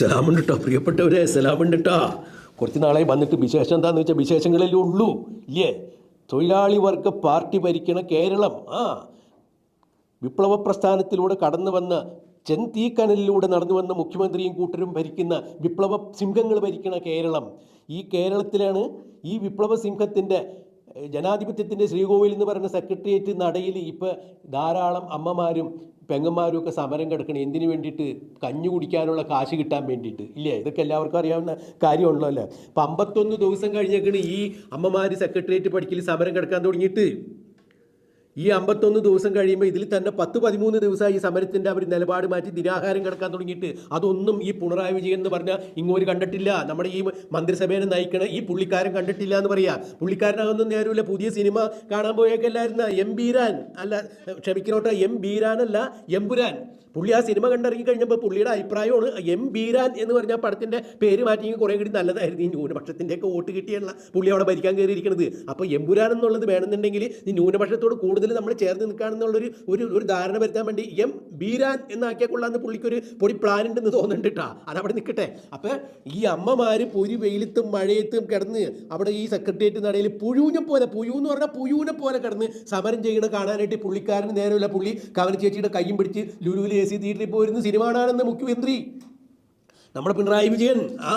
സലാമുണ്ട് കേട്ടോ പ്രിയപ്പെട്ടവരെ സലാമുണ്ട് കേട്ടോ കുറച്ച് നാളായി വന്നിട്ട് വിശേഷം എന്താണെന്ന് വെച്ചാൽ വിശേഷങ്ങളല്ലേ ഉള്ളൂ. ഇല്ലേ? തൊഴിലാളി വർഗ പാർട്ടി ഭരിക്കണ കേരളം. ആ വിപ്ലവ പ്രസ്ഥാനത്തിലൂടെ കടന്നു വന്ന ചെന്തീക്കനലിലൂടെ നടന്നു വന്ന മുഖ്യമന്ത്രിയും കൂട്ടരും ഭരിക്കുന്ന വിപ്ലവ സിംഹങ്ങൾ ഭരിക്കുന്ന കേരളം. ഈ കേരളത്തിലാണ് ഈ വിപ്ലവ സിംഹത്തിന്റെ ജനാധിപത്യത്തിന്റെ ശ്രീകോവിൽ എന്ന് പറയുന്ന സെക്രട്ടേറിയറ്റ് നടയിൽ ഇപ്പോൾ ധാരാളം അമ്മമാരും പെങ്ങന്മാരും ഒക്കെ സമരം കിടക്കണം. എന്തിനു വേണ്ടിയിട്ട് കഞ്ഞു കുടിക്കാനുള്ള കാശ് കിട്ടാൻ വേണ്ടിയിട്ട്? ഇല്ലേ? ഇതൊക്കെ എല്ലാവർക്കും അറിയാവുന്ന കാര്യമാണല്ലോ അല്ലേ? അപ്പം അമ്പത്തൊന്ന് ദിവസം കഴിഞ്ഞേക്കണ് ഈ അമ്മമാർ സെക്രട്ടേറിയറ്റ് പഠിക്കൽ സമരം കിടക്കാൻ തുടങ്ങിയിട്ട്. ഈ അമ്പത്തൊന്ന് ദിവസം കഴിയുമ്പോൾ ഇതിൽ തന്നെ പത്ത് പതിമൂന്ന് ദിവസമായി ഈ സമരത്തിന്റെ അവർ നിലപാട് മാറ്റി നിരാഹാരം കിടക്കാൻ തുടങ്ങിയിട്ട് അതൊന്നും ഈ പിണറായി വിജയൻ എന്ന് പറഞ്ഞാൽ ഇങ്ങോട്ട് കണ്ടിട്ടില്ല. നമ്മുടെ ഈ മന്ത്രിസഭയെ നയിക്കണ ഈ പുള്ളിക്കാരൻ കണ്ടിട്ടില്ല എന്ന് പറയാ. പുള്ളിക്കാരനാകുന്ന നേരമില്ല പുതിയ സിനിമ കാണാൻ പോയേക്കല്ലായിരുന്ന എം ബീരാൻ. അല്ല ക്ഷമിക്കണോട്ടെ എം ബീരാനല്ല എംപുരാൻ പുള്ളി ആ സിനിമ കണ്ടിറങ്ങി കഴിഞ്ഞപ്പോൾ പുള്ളിയുടെ അഭിപ്രായമാണ് എം ബീരാൻ എന്ന് പറഞ്ഞ പടത്തിന്റെ പേര് മാറ്റിയെങ്കിൽ കുറേ കൂടി നല്ലതായിരുന്നു. ഈ ന്യൂനപക്ഷത്തിന്റെയൊക്കെ വോട്ട് കിട്ടിയുള്ള പുള്ളി അവിടെ ഭരിക്കാൻ കയറിയിരിക്കുന്നത് അപ്പോൾ എംപുരാൻ എന്നുള്ളത് വേണമെന്നുണ്ടെങ്കിൽ ഈ ന്യൂനപക്ഷത്തോട് കൂടുതൽ നമ്മൾ ചേർന്ന് നിൽക്കുകയാണെന്നുള്ളൊരു ഒരു ഒരു ധാരണ വരുത്താൻ വേണ്ടി എം ബീരാൻ എന്നാക്കിയാൽ കൊള്ളാന്ന് പുള്ളിക്കൊരു പൊടി പ്ലാൻ ഉണ്ടെന്ന് തോന്നുന്നുണ്ട് കേട്ടോ അതവിടെ നിൽക്കട്ടെ. അപ്പോൾ ഈ അമ്മമാർ പൊരി വെയിലത്തും മഴയത്തും കിടന്ന് അവിടെ ഈ സെക്രട്ടേറിയറ്റ് നടയിൽ പുഴുവിനെ പോലെ പുഴു എന്ന് പറഞ്ഞാൽ പുഴുവിനെ പോലെ കിടന്ന് സമരം ചെയ്യണ കാണാനായിട്ട് പുള്ളിക്കാരന് നേരമില്ല. പുള്ളി കവന ചേച്ചിയുടെ കയ്യും പിടിച്ച് ലുലുവിൽ എ സി തിയേറ്ററിൽ പോയിരുന്ന സിനിമ കാണാനെന്ന് മുഖ്യമന്ത്രി. നമ്മുടെ പിണറായി വിജയൻ ആ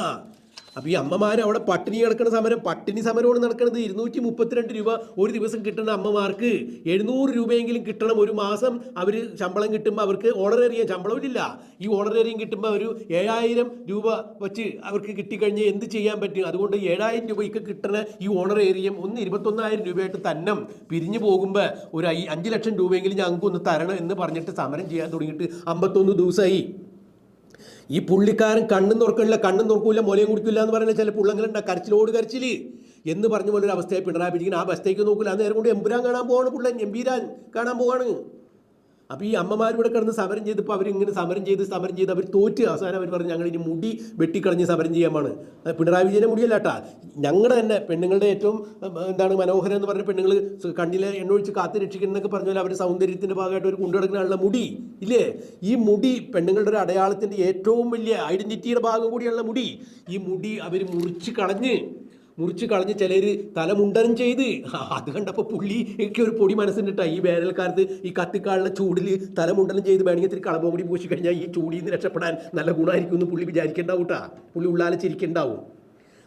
അപ്പോൾ ഈ അമ്മമാർ അവിടെ പട്ടിണി കിടക്കുന്ന സമരം പട്ടിണി സമരമാണ് നടക്കുന്നത് ഇരുന്നൂറ്റി മുപ്പത്തിരണ്ട് രൂപ ഒരു ദിവസം കിട്ടുന്ന അമ്മമാർക്ക് എഴുന്നൂറ് രൂപയെങ്കിലും കിട്ടണം ഒരു മാസം. അവർ ശമ്പളം കിട്ടുമ്പോൾ അവർക്ക് ഓണറേറിയം ശമ്പളമില്ല ഈ ഓണറേറിയം കിട്ടുമ്പോൾ ഒരു ഏഴായിരം രൂപ വെച്ച് അവർക്ക് കിട്ടിക്കഴിഞ്ഞാൽ എന്ത് ചെയ്യാൻ പറ്റും? അതുകൊണ്ട് ഏഴായിരം രൂപയ്ക്ക് കിട്ടണ ഈ ഓണറേറിയം ഒന്ന് ഇരുപത്തൊന്നായിരം രൂപയായിട്ട് തന്നെ പിരിഞ്ഞു പോകുമ്പോൾ ഒരു അഞ്ച് ലക്ഷം രൂപയെങ്കിലും ഞങ്ങൾക്ക് ഒന്ന് തരണം എന്ന് പറഞ്ഞിട്ട് സമരം ചെയ്യാൻ തുടങ്ങിയിട്ട് അമ്പത്തൊന്ന് ദിവസമായി ഈ പുള്ളിക്കാരൻ കണ്ണും തുറക്കില്ല കണ്ണും തുറക്കൂല മുലയും കുടിക്കില്ല എന്ന് പറയുന്നത് ചില പുള്ളങ്ങളുണ്ട് കരച്ചിലോട് കരച്ചിൽ. എന്ന് പറഞ്ഞ പോലെ ഒരു അവസ്ഥയെ പിണറായി വിജയൻ ആ അവസ്ഥയ്ക്ക് നോക്കില്ല ആ നേരം കൊണ്ട് എമ്പുരാൻ കാണാൻ പോവാണ് പുള്ളൻ എമ്പീരാൻ കാണാൻ പോവാണ്. അപ്പോൾ ഈ അമ്മമാരിവിടെ കിടന്ന് സമരം ചെയ്തപ്പോൾ അവരിങ്ങനെ സമരം ചെയ്ത് സമരം ചെയ്ത് അവർ തോറ്റ്. അവസാനം അവർ പറഞ്ഞു ഞങ്ങൾ ഇനി മുടി വെട്ടിക്കളഞ്ഞ് സമരം ചെയ്യാമാണ്. പിണറായി വിജയനെ മുടിയല്ല കേട്ടാ. ഞങ്ങളുടെ തന്നെ പെണ്ണുങ്ങളുടെ ഏറ്റവും എന്താണ് മനോഹരം എന്ന് പറഞ്ഞ പെണ്ണുങ്ങൾ കണ്ണിലെ എണ്ണൊഴിച്ച് കാത്തു രക്ഷിക്കുന്നതൊക്കെ പറഞ്ഞാൽ അവർ സൗന്ദര്യത്തിന്റെ ഭാഗമായിട്ട് ഒരു കൊണ്ടുനടക്കാനുള്ള മുടി ഇല്ലേ? ഈ മുടി പെണ്ണുങ്ങളുടെ ഒരു അടയാളത്തിന്റെ ഏറ്റവും വലിയ ഐഡന്റിറ്റിയുടെ ഭാഗം കൂടിയുള്ള മുടി. ഈ മുടി അവർ മുറിച്ച് കളഞ്ഞ് മുറിച്ച് കളഞ്ഞ് ചിലർ തലമുണ്ടനം ചെയ്ത്. അത് കണ്ടപ്പോൾ പുള്ളി ഒക്കെ ഒരു പൊടി മനസ്സിന്റെ ഈ വേനൽക്കാലത്ത് ഈ കത്തിക്കാളുടെ ചൂടിൽ തലമുണ്ടനം ചെയ്ത് വേണമെങ്കിൽ ഇത്തിരി കളമ്പൊടി പൂശി കഴിഞ്ഞാൽ ഈ ചൂടിൽ നിന്ന് രക്ഷപ്പെടാൻ നല്ല ഗുണമായിരിക്കും എന്ന് പുള്ളി വിചാരിക്കേണ്ടാവും കേട്ടാ പുള്ളി ഉള്ളാലെ ചിരിക്കണ്ടാവും.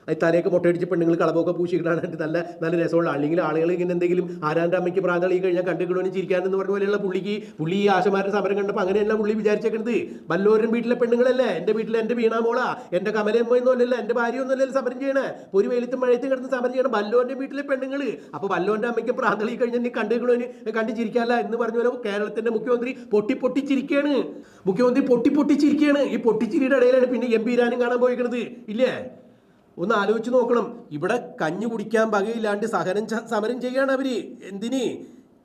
അത് തലയൊക്കെ മുട്ടയടിച്ച് പെണ്ണുങ്ങൾ കളവൊക്കെ പൂശിക്കിടാനായിട്ട് നല്ല നല്ല രസമുള്ള. അല്ലെങ്കിൽ ആളുകൾ ഇങ്ങനെ എന്തെങ്കിലും ആരാന്റെ അമ്മയ്ക്ക് പ്രാന്തളി കഴിഞ്ഞാൽ കണ്ടുകിടുവാനും ചിരിക്കാനെന്ന് പറഞ്ഞ പോലെയുള്ള പുള്ളിക്ക് പുള്ളി ഈ ആശമാരുടെ സമരം കണ്ടപ്പോൾ അങ്ങനെയല്ല പുള്ളി വിചാരിച്ചേക്കണത്. വല്ലോരും വീട്ടിലെ പെണ്ണുങ്ങളല്ലേ? എന്റെ വീട്ടിലെ എന്റെ വീണാമോളാ എന്റെ കമലയമ്മ ഒന്നുമല്ലല്ലോ എന്റെ ഭാര്യ ഒന്നുമല്ലല്ലോ സമരം ചെയ്യണേ. ഒരു വെയിലത്തും മഴയത്തും കിടന്ന് സമരം ചെയ്യണം. വല്ലോന്റെ വീട്ടിലെ പെണ്ണുങ്ങൾ അപ്പോൾ വല്ലോന്റെ അമ്മയ്ക്ക് പ്രാന്തളി കഴിഞ്ഞാൽ നീ കണ്ടുകിടുവാന് കണ്ടു ചിരിക്കാല്ല എന്ന് പറഞ്ഞ പോലെ കേരളത്തിന്റെ മുഖ്യമന്ത്രി പൊട്ടി പൊട്ടി ചിരിക്കുകയാണ് മുഖ്യമന്ത്രി പൊട്ടി പൊട്ടിച്ചിരിക്കുകയാണ് ഈ പൊട്ടിച്ചിരിയുടെ ഇടയിലാണ് പിന്നെ എം പി ഇരാനും കാണാൻ പോയിക്കുന്നത് ഇല്ലേ? ഒന്ന് ആലോചിച്ച് നോക്കണം. ഇവിടെ കഞ്ഞു കുടിക്കാൻ പകയില്ലാണ്ട് സഹനം സമരം ചെയ്യാണ് അവർ. എന്തിന്?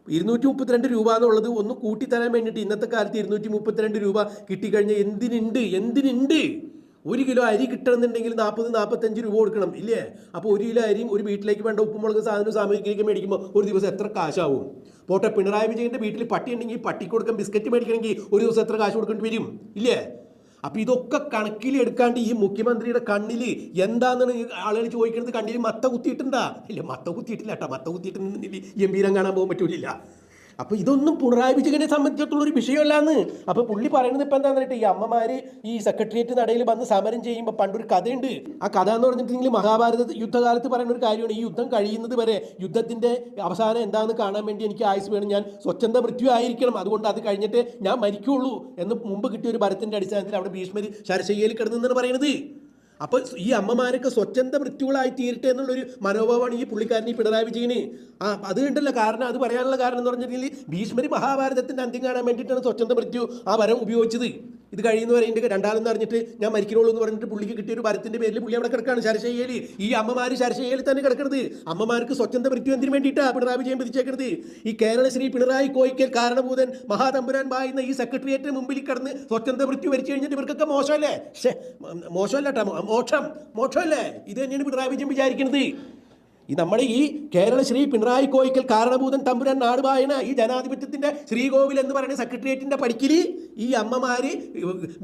ഇരുന്നൂറ്റി മുപ്പത്തിരണ്ട് രൂപ എന്നുള്ളത് ഒന്ന് കൂട്ടിത്തരാൻ വേണ്ടിയിട്ട് ഇന്നത്തെ കാലത്ത് ഇരുന്നൂറ്റി മുപ്പത്തിരണ്ട് രൂപ കിട്ടിക്കഴിഞ്ഞാൽ എന്തിനുണ്ട്? എന്തിനുണ്ട്? ഒരു കിലോ അരി കിട്ടണമെന്നുണ്ടെങ്കിൽ നാൽപ്പത് നാൽപ്പത്തഞ്ച് രൂപ കൊടുക്കണം ഇല്ലേ? അപ്പോൾ ഒരു കിലോ അരിയും ഒരു വീട്ടിലേക്ക് വേണ്ട ഉപ്പുമുളക് സാധനവും സാമഗ്രിയൊക്കെ മേടിക്കുമ്പോൾ ഒരു ദിവസം എത്ര കാശാവും? പോട്ടെ പിണറായി വിജയന്റെ വീട്ടിൽ പട്ടി ഉണ്ടെങ്കിൽ പട്ടിക്ക് കൊടുക്കാൻ ബിസ്ക്കറ്റ് മേടിക്കണമെങ്കിൽ ഒരു ദിവസം എത്ര കാശ് കൊടുക്കേണ്ടി വരും ഇല്ലേ? അപ്പൊ ഇതൊക്കെ കണക്കിലെടുക്കാണ്ട് ഈ മുഖ്യമന്ത്രിയുടെ കണ്ണിൽ എന്താണെന്നാണ് ആളുകൾ ചോദിക്കുന്നത് കണ്ണിൽ മത്ത കുത്തിയിട്ടുണ്ടാ? ഇല്ല മത്ത കുത്തിയിട്ടില്ല കേട്ടോ മത്ത കുത്തിയിട്ട് എംപീരം കാണാൻ പോകാൻ പറ്റൂലില്ല അപ്പൊ ഇതൊന്നും പിണറായി വിജയനെ സംബന്ധിച്ചിടത്തോളം ഒരു വിഷയമല്ലാന്ന്. അപ്പൊ പുള്ളി പറയുന്നത് ഇപ്പൊ എന്താന്ന് പറഞ്ഞിട്ട് ഈ അമ്മമാര് ഈ സെക്രട്ടേറിയറ്റ് നടയിൽ വന്ന് സമരം ചെയ്യുമ്പോൾ പണ്ടൊരു കഥയുണ്ട്. ആ കഥ എന്ന് പറഞ്ഞിട്ടുണ്ടെങ്കിൽ മഹാഭാരത യുദ്ധകാലത്ത് പറയുന്ന ഒരു കാര്യമാണ്. ഈ യുദ്ധം കഴിയുന്നത് വരെ യുദ്ധത്തിന്റെ അവസാനം എന്താണെന്ന് കാണാൻ വേണ്ടി എനിക്ക് ആയുസ് വേണം. ഞാൻ സ്വച്ഛന്ത മൃത്യു ആയിരിക്കണം. അതുകൊണ്ട് അത് കഴിഞ്ഞിട്ട് ഞാൻ മരിക്കുള്ളൂ എന്ന് മുമ്പ് കിട്ടിയ ഒരു ഭരത്തിന്റെ അടിസ്ഥാനത്തിൽ അവിടെ ഭീഷ്മര് ശരശയ്യയിൽ കിടന്നെന്നാണ് പറയുന്നത്. അപ്പൊ ഈ അമ്മമാരൊക്കെ സ്വച്ഛന്ത മൃത്യുകളായി തീരട്ടെ എന്നുള്ളൊരു മനോഭാവമാണ് ഈ പുള്ളിക്കാരൻ ഈ പിണറായി വിജയന്. ആ അത് കണ്ടല്ലോ കാരണം അത് പറയാനുള്ള കാരണം എന്ന് പറഞ്ഞിട്ടുണ്ടെങ്കിൽ ഭീഷ്മരി മഹാഭാരതത്തിന്റെ അന്ത്യം കാണാൻ വേണ്ടിയിട്ടാണ് സ്വച്ഛന്ത മൃത്യു ആ വരം ഉപയോഗിച്ചത്. ഇത് കഴിയുന്നവരെ എന്റെ രണ്ടാളെന്ന് അറിഞ്ഞിട്ട് ഞാൻ മരിക്കണുള്ളൂ എന്ന് പറഞ്ഞിട്ട് പുള്ളിക്ക് കിട്ടിയ ഒരു വരത്തിന്റെ പേരിൽ പുള്ളി അവിടെ കിടക്കാണ് ശരശയ്യയിൽ ഈ അമ്മമാർ ശരശയ്യയിൽ തന്നെ കിടക്കുന്നത് അമ്മമാർക്ക് സ്വച്ഛന്ത മൃത്യു എന്തിനു വേണ്ടിയിട്ടാണ് പിണറായി വിജയൻ വിധിച്ചേക്കുന്നത് ഈ കേരള ശ്രീ പിണറായി കോയിക്കൽ കാരണഭൂതൻ മഹാതമ്പുരാൻ വായുന്ന ഈ സെക്രട്ടേറിയറ്റിന് മുമ്പിൽ കിടന്ന് സ്വച്ഛന്ത മൃത്യു വരിച്ചു കഴിഞ്ഞിട്ട് ഇവർക്കൊക്കെ മോശമല്ലേ? മോശമല്ല കേട്ടോ മോക്ഷം മോക്ഷമല്ലേ? ഇത് തന്നെയാണ് പിണറായി വിജയൻ വിചാരിക്കുന്നത് ഈ നമ്മുടെ ഈ കേരള ശ്രീ പിണറായി കോയിക്കൽ കാരണഭൂതൻ തമ്പുരാൻ നാടുവായന ഈ ജനാധിപത്യത്തിന്റെ ശ്രീകോവിൽ എന്ന് പറയുന്ന സെക്രട്ടേറിയറ്റിന്റെ പടിക്കൽ ഈ അമ്മമാര്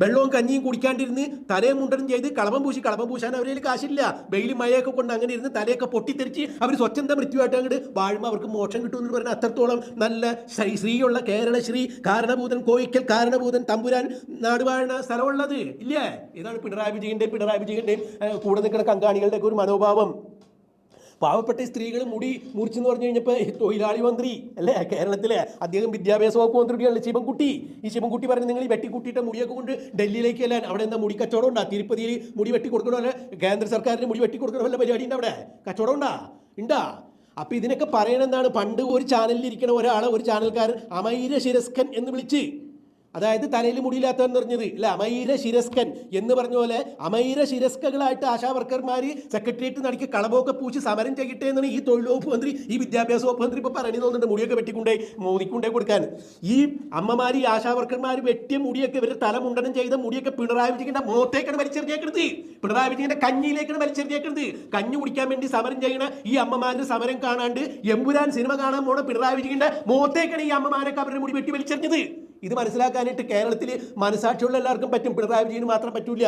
വെള്ളവും കഞ്ഞിയും കുടിക്കാണ്ടിരുന്ന് തലയും മുണ്ടനും ചെയ്ത് കളമം പൂശി കളമം പൂശാൻ അവരിൽ കാശില്ല. വെയിലും മഴയൊക്കെ കൊണ്ട് അങ്ങനെ ഇരുന്ന് തലയൊക്കെ പൊട്ടിത്തെറിച്ച് അവർ സ്വച്ഛന്ത മൃത്യുവായിട്ട് അങ്ങോട്ട് വാഴുമ്പോൾ അവർക്ക് മോക്ഷം കിട്ടുമെന്ന് പറയുന്ന അത്രത്തോളം നല്ല ശ്രീ ശ്രീയുള്ള കേരള ശ്രീ കാരണഭൂതൻ കോയിക്കൽ കാരണഭൂതൻ തമ്പുരാൻ നാടുവാഴുന്ന സ്ഥലമുള്ളത്. ഇല്ലേ? ഇതാണ് പിണറായി വിജയന്റെയും പിണറായി വിജയന്റെയും കൂടെ നിൽക്കുന്ന കങ്കാണികളുടെയൊക്കെ ഒരു മനോഭാവം. പാവപ്പെട്ട സ്ത്രീകൾ മുടി മുറിച്ചെന്ന് പറഞ്ഞു കഴിഞ്ഞപ്പോൾ തൊഴിലാളി മന്ത്രി അല്ലേ? കേരളത്തിലെ അദ്ദേഹം വിദ്യാഭ്യാസ വകുപ്പ് മന്ത്രിയാണ് ശിവൻകുട്ടി. ഈ ശിവൻകുട്ടി പറഞ്ഞു നിങ്ങൾ ഈ വെട്ടിക്കുട്ടിയിട്ട് മുടിയൊക്കെ കൊണ്ട് ഡൽഹിയിലേക്ക് അല്ല അവിടെ എന്താ മുടി കച്ചവടം ഉണ്ടാ? തിരുപ്പതിയിൽ മുടി വെട്ടി കൊടുക്കണമല്ല കേന്ദ്ര സർക്കാരിന് മുടി വെട്ടി കൊടുക്കണമല്ല പരിപാടി ഉണ്ട് അവിടെ കച്ചവടം ഉണ്ടാ? ഉണ്ടാ? അപ്പൊ ഇതിനൊക്കെ പറയണെന്താണ് പണ്ട് ഒരു ചാനലിൽ ഇരിക്കുന്ന ഒരാളെ ഒരു ചാനൽക്കാരൻ അമൈര ശിരസ്കൻ എന്ന് വിളിച്ച് അതായത് തലയിൽ മുടിയില്ലാത്തവൻ പറഞ്ഞത് അല്ല അമൈര ശിരസ്കൻ എന്ന് പറഞ്ഞ പോലെ അമൈര ശിരസ്കകളായിട്ട് ആശാ വർക്കർമാർ സെക്രട്ടേറിയറ്റ് നടക്കി കളവൊക്കെ പൂച്ച് സമരം ചെയ്യട്ടെ എന്നാണ് ഈ തൊഴിൽ വകുപ്പ് മന്ത്രി ഈ വിദ്യാഭ്യാസ വകുപ്പ് മന്ത്രി ഇപ്പോൾ പറഞ്ഞു തോന്നുന്നുണ്ട് മുടിയൊക്കെ വെട്ടിക്കൊണ്ടേ മോദിക്കൊണ്ടേ കൊടുക്കാൻ. ഈ അമ്മമാർ ഈ ആശാ വർക്കർമാർ വെട്ടിയ മുടിയൊക്കെ ഇവരുടെ തല മുണ്ടനം ചെയ്ത മുടിയൊക്കെ പിണറായി വിജയന്റെ മുഖത്തേക്കാണ് വലിച്ചെറിഞ്ഞേക്കുന്നത് പിണറായി വിജയന്റെ കഞ്ഞിയിലേക്കാണ് വലിച്ചെറിഞ്ഞേക്കുന്നത് കഞ്ഞി കുടിക്കാൻ വേണ്ടി സമരം ചെയ്യണ ഈ അമ്മമാരുടെ സമരം കാണാണ്ട് എമ്പുരാൻ സിനിമ കാണാൻ പോണ പിണറായി വിജയന്റെ മുഖത്തേക്കാണ് ഈ അമ്മമാരൊക്കെ അവരുടെ മുടി വെട്ടി വലിച്ചെറിഞ്ഞത്. ഇത് മനസ്സിലാക്കാനായിട്ട് കേരളത്തിൽ മനസാക്ഷിയുള്ള എല്ലാവർക്കും പറ്റും. പിണറായി വിജയന് മാത്രം പറ്റൂല.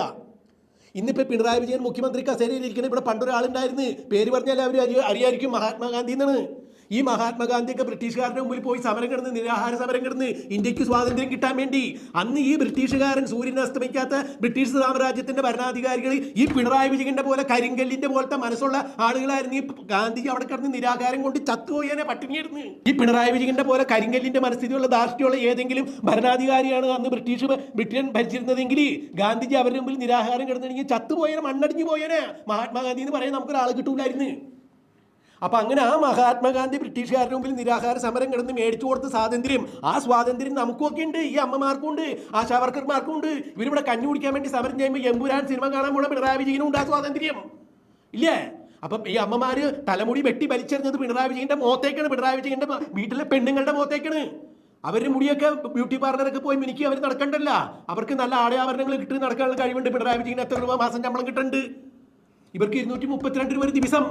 ഇന്നിപ്പോൾ പിണറായി വിജയൻ മുഖ്യമന്ത്രി കസേരയിൽ ഇരിക്കുന്ന ഇവിടെ പണ്ടൊരാളുണ്ടായിരുന്നു. പേര് പറഞ്ഞാൽ അവർ അറിയ അറിയായിരിക്കും. മഹാത്മാഗാന്ധി എന്നാണ് ഈ മഹാത്മാഗാന്ധിയൊക്കെ ബ്രിട്ടീഷുകാരുടെ മുമ്പിൽ പോയി സമരം കിടന്ന് നിരാഹാര സമരം കിടന്ന് ഇന്ത്യയ്ക്ക് സ്വാതന്ത്ര്യം കിട്ടാൻ വേണ്ടി അന്ന് ഈ ബ്രിട്ടീഷുകാരൻ സൂര്യൻ അസ്തമിക്കാത്ത ബ്രിട്ടീഷ് സാമ്രാജ്യത്തിന്റെ ഭരണാധികാരികൾ ഈ പിണറായി വിജയന്റെ പോലെ കരിങ്കല്ലിന്റെ പോലത്തെ മനസ്സുള്ള ആളുകളായിരുന്നു ഈ ഗാന്ധിജി അവിടെ കിടന്ന് നിരാഹാരം കൊണ്ട് ചത്തുപോയനെ പട്ടിണിയായിരുന്നു. ഈ പിണറായി വിജയന്റെ പോലെ കരിങ്കല്ലിന്റെ മനസ്ഥിതിയുള്ള ദാർഷ്ട്യമുള്ള ഏതെങ്കിലും ഭരണാധികാരിയാണ് അന്ന് ബ്രിട്ടീഷ് ബ്രിട്ടൻ ഭരിച്ചിരുന്നതെങ്കിൽ ഗാന്ധിജി അവരുടെ മുമ്പിൽ നിരാഹാരം കിടന്നിട്ടുണ്ടെങ്കിൽ ചത്തുപോയനെ മണ്ണടിഞ്ഞു പോയനെ മഹാത്മാഗാന്ധി എന്ന് പറയാൻ നമുക്കൊരാൾ കിട്ടൂലായിരുന്നു. അപ്പൊ അങ്ങനെ ആ മഹാത്മാഗാന്ധി ബ്രിട്ടീഷുകാരുടെ മുമ്പിൽ നിരാഹാര സമരം കിടന്ന് മേടിച്ചു കൊടുത്ത സ്വാതന്ത്ര്യം ആ സ്വാതന്ത്ര്യം നമുക്കൊക്കെ ഉണ്ട് ഈ അമ്മമാർക്കും ഉണ്ട് ആശാവർക്കർമാർക്കും ഉണ്ട് ഇവരിവിടെ കഞ്ഞു കുടിക്കാൻ വേണ്ടി സമരം ചെയ്യുമ്പോൾ എമ്പുരാൻ സിനിമ കാണാൻ പോണ പിണറായി വിജയനും ഉണ്ട് ആ സ്വാതന്ത്ര്യം. ഇല്ലേ? അപ്പം ഈ അമ്മമാര് തലമുടി വെട്ടി വലിച്ചെറിഞ്ഞത് പിണറായി വിജയന്റെ മോത്തേക്കാണ് പിണറായി വിജയന്റെ വീട്ടിലെ പെണ്ണുങ്ങളുടെ മോത്തേക്കാണ് അവരുടെ മുടിയൊക്കെ ബ്യൂട്ടി പാർലറൊക്കെ പോയി മിനിക്ക് അവർ നടക്കണ്ടല്ല. അവർക്ക് നല്ല ആടയാഭരണങ്ങൾ കിട്ടി നടക്കാനുള്ള കഴിവുണ്ട്. പിണറായി വിജയന് എത്ര രൂപ മാസം ശമ്പളം കിട്ടുന്നുണ്ട് ഇവർക്ക് ഇരുന്നൂറ്റി മുപ്പത്തിരണ്ട് രൂപ ഒരു ദിവസം.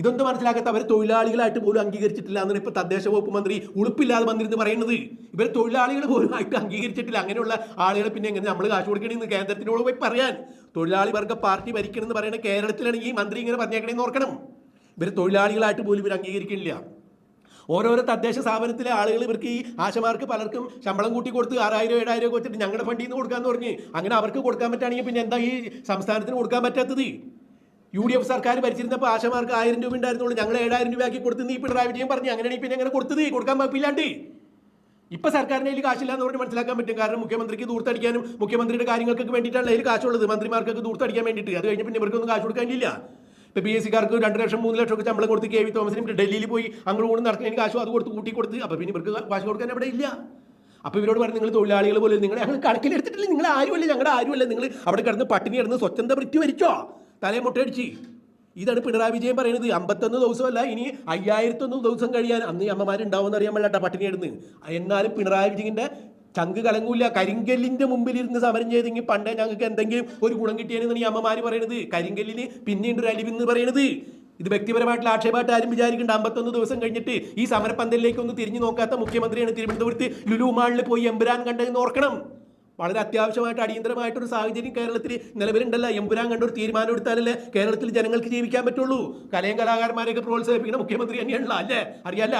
ഇതൊന്നും മനസ്സിലാക്കാത്ത അവർ തൊഴിലാളികളായിട്ട് പോലും അംഗീകരിച്ചിട്ടില്ല എന്നാണ് ഇപ്പോൾ തദ്ദേശ വകുപ്പ് മന്ത്രി ഉളുപ്പില്ലാതെ വന്നിരുന്ന് പറയുന്നത്. ഇവർ തൊഴിലാളികൾ പോലും ആയിട്ട് അംഗീകരിച്ചിട്ടില്ല. അങ്ങനെയുള്ള ആളുകളെ പിന്നെ എങ്ങനെ നമ്മൾ കാശ് കൊടുക്കണമെന്ന് കേന്ദ്രത്തിനോട് പോയി പറയാൻ. തൊഴിലാളി വർഗ പാർട്ടി ഭരിക്കണമെന്ന് പറയുന്ന കേരളത്തിലാണ് ഈ മന്ത്രി ഇങ്ങനെ പറഞ്ഞേക്കണേന്ന് ഓർക്കണം. ഇവർ തൊഴിലാളികളായിട്ട് പോലും ഇവർ അംഗീകരിക്കണില്ല ഓരോരോ തദ്ദേശ സ്ഥാപനത്തിലെ ആളുകൾ ഇവർക്ക് ഈ ആശമാർക്ക് പലർക്കും ശമ്പളം കൂട്ടി കൊടുത്ത് ആറായിരം ഏഴായിരം ഒക്കെ വെച്ചിട്ട് ഞങ്ങളുടെ ഫണ്ടിൽ നിന്ന് കൊടുക്കാന്ന് പറഞ്ഞ്. അങ്ങനെ അവർക്ക് കൊടുക്കാൻ പറ്റുകയാണെങ്കിൽ പിന്നെ എന്താ ഈ സംസ്ഥാനത്തിന് കൊടുക്കാൻ പറ്റാത്തത്? യു ഡി എഫ് സർക്കാർ ഭരിച്ചിരുന്നപ്പോൾ ആശമാർക്ക് ആയിരം രൂപ ഉണ്ടായിരുന്നുള്ളൂ. ഞങ്ങൾ ഏഴായിരം രൂപയാക്കി കൊടുത്ത് നീ പിണറായി വിജയൻ പറഞ്ഞു. അങ്ങനെയാണെങ്കിൽ പിന്നെ അങ്ങനെ കൊടുത്തത് കൊടുക്കാൻ പറ്റില്ലാണ്ട് ഇപ്പൊ സർക്കാരിന് അതിൽ കാശില്ല എന്ന് പറഞ്ഞ് മനസ്സിലാക്കാൻ പറ്റും. കാരണം മുഖ്യമന്ത്രിക്ക് ദൂർത്തടിക്കാനും മുഖ്യമന്ത്രിയുടെ കാര്യങ്ങൾക്കൊക്കെ വേണ്ടിയിട്ടാണ് അതിൽ കാശുള്ളത്. മന്ത്രിമാർക്കൊക്കെ ദൂർത്തടിക്കാൻ വേണ്ടിയിട്ട്. അത് കഴിഞ്ഞ് പിന്നെ ഇവർക്കൊന്നും കാശ് കൊടുക്കാനില്ല ഇപ്പം പി എസ് സിക്കാർക്ക് രണ്ട് ലക്ഷം മൂന്ന് ലക്ഷം ഒക്കെ ശമ്പളം കൊടുത്ത് കെ വി തോമസിനും ഡൽഹിയിൽ പോയി അങ്ങോട്ട് കൊണ്ട് നടക്കുന്നതിന് കാശും അത് കൊടുത്ത് കൂട്ടി കൊടുത്ത് അപ്പം പിന്നെ ഇവർക്ക് കാശ് കൊടുക്കാൻ അവിടെ ഇല്ല. അപ്പോൾ ഇവരോട് പറഞ്ഞു നിങ്ങൾ തൊഴിലാളികൾ പോലെ നിങ്ങൾ ഞങ്ങൾ കണക്കിലെടുത്തിട്ടില്ല. നിങ്ങൾ ആരുമല്ല. ഞങ്ങളുടെ ആരുമല്ല. നിങ്ങൾ അവിടെ കിടന്ന് പട്ടിണി കിടന്ന് സ്വച്ഛന്ത വൃത്തി വരിച്ചോ? തലയെ മുട്ടയടിച്ച് ഇതാണ് പിണറായി വിജയൻ പറയുന്നത്. അമ്പത്തൊന്ന് ദിവസമല്ല ഇനി അയ്യായിരത്തൊന്ന് ദിവസം കഴിയാൻ അന്ന് അമ്മമാരുണ്ടാവുമെന്ന് അറിയാൻ പാടില്ല പട്ടിണി എടുന്ന് എന്നാലും പിണറായി വിജയന്റെ ചങ്ക് കലങ്ങൂല. കരിങ്കല്ലിന്റെ മുമ്പിൽ ഇരുന്ന് സമരം ചെയ്തെങ്കിൽ പണ്ടേ ഞങ്ങൾക്ക് എന്തെങ്കിലും ഒരു ഗുണം കിട്ടിയെന്നാണ് ഈ അമ്മമാര് പറയുന്നത് കരിങ്കല്ലിന് പിന്നീട് ഒരു അലിവെന്ന് പറയുന്നത് ഇത് വ്യക്തിപരമായിട്ടുള്ള ആക്ഷേപമായിട്ട് ആരും വിചാരിക്കേണ്ട. അമ്പത്തൊന്ന് ദിവസം കഴിഞ്ഞിട്ട് ഈ സമരപ്പന്തലിലേക്ക് ഒന്ന് തിരിഞ്ഞു നോക്കാത്ത മുഖ്യമന്ത്രിയാണ് തിരുവനന്തപുരത്ത് ലുലു മാളിൽ പോയി എമ്പുരാൻ കണ്ടെന്ന് ഓർക്കണം. വളരെ അത്യാവശ്യമായിട്ട് അടിയന്തരമായിട്ടൊരു സാഹചര്യം കേരളത്തിൽ നിലവിലുണ്ടല്ല. എമ്പുരാൻ കണ്ട ഒരു തീരുമാനം എടുത്താലല്ലേ കേരളത്തിൽ ജനങ്ങൾക്ക് ജീവിക്കാൻ പറ്റുള്ളൂ. കലയും കലാകാരന്മാരെയൊക്കെ പ്രോത്സാഹിപ്പിക്കുന്ന മുഖ്യമന്ത്രി തന്നെയാണല്ലോ അല്ലേ? അറിയാല്ല?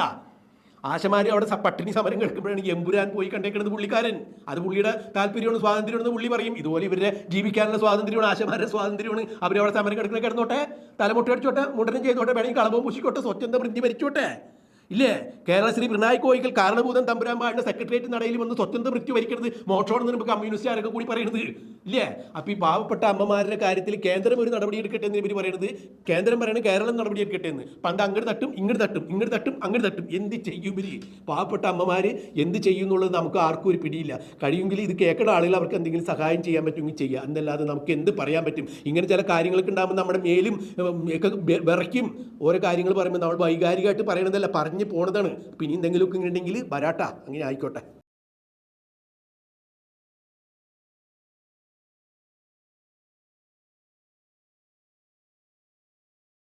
ആശമാരി അവിടെ പട്ടിണി സമരം കേൾക്കുമ്പോഴാണ് എമ്പുരാൻ പോയി കണ്ടേക്കുന്നത് പുള്ളിക്കാരൻ. അത് പുള്ളിയുടെ താല്പര്യമാണ് സ്വാതന്ത്ര്യമാണെന്ന് പുള്ളി പറയും. ഇതുപോലെ ഇവരെ ജീവിക്കാനുള്ള സ്വാതന്ത്ര്യമാണ് ആശമാരുടെ സ്വാതന്ത്ര്യമാണ്. അവരവിടെ സമരം കിടക്കുന്ന കിടന്നോട്ടെ തലമുട്ടടിച്ചോട്ടെ മുടനം ചെയ്തോട്ടെ വേണമെങ്കിൽ കളവും പൂശിക്കോട്ടെ സ്വച്ഛന്ത വൃത്തി ഭരിച്ചോട്ടെ. ഇല്ലേ? കേരള ശ്രീ പിണറായി കോയിക്കൽ കാരണഭൂതൻ തമ്പുരാൻ പാടിന്റെ സെക്രട്ടേറിയറ്റ് നടയിൽ വന്ന് മൃത്യു വൃത്തി ഭരിക്കരുത് നിന്ന് കമ്മ്യൂണിസ്റ്റ് ആരൊക്കെ കൂടി പറയുന്നത് ഇല്ലേ? അപ്പൊ ഈ പാവപ്പെട്ട അമ്മമാരുടെ കാര്യത്തിൽ കേന്ദ്രം ഒരു നടപടി എടുക്കട്ടെ എന്ന് ഇവർ പറയുന്നത് കേന്ദ്രം പറയുന്നത് കേരളം നടപടി എടുക്കട്ടെ എന്ന്. പണ്ട് അങ്ങോട്ട് തട്ടും ഇങ്ങോട്ട് തട്ടും ഇങ്ങോട്ട് തട്ടും അങ്ങോട്ട് തട്ടും. എന്ത് ചെയ്യും ഇവർ? പാവപ്പെട്ട അമ്മമാര് എന്ത് ചെയ്യും എന്നുള്ളത് നമുക്ക് ആർക്കും ഒരു പിടിയില്ല. കഴിയുമെങ്കിൽ ഇത് കേൾക്കുന്ന ആളുകൾ അവർക്ക് എന്തെങ്കിലും സഹായം ചെയ്യാൻ പറ്റുമെങ്കിൽ ചെയ്യുക എന്നല്ലാതെ നമുക്ക് എന്ത് പറയാൻ പറ്റും? ഇങ്ങനെ ചില കാര്യങ്ങളൊക്കെ ഉണ്ടാകുമ്പോൾ നമ്മുടെ മേലും ഒക്കെ വിറയ്ക്കും. ഓരോ കാര്യങ്ങൾ പറയുമ്പോൾ നമ്മൾ വൈകാരികമായിട്ട് പറയണതല്ല പറഞ്ഞ് പോണതാണ്. പിന്നെ എന്തെങ്കിലുമൊക്കെ ഉണ്ടെങ്കിൽ വരാട്ടാ. അങ്ങനെ ആയിക്കോട്ടെ.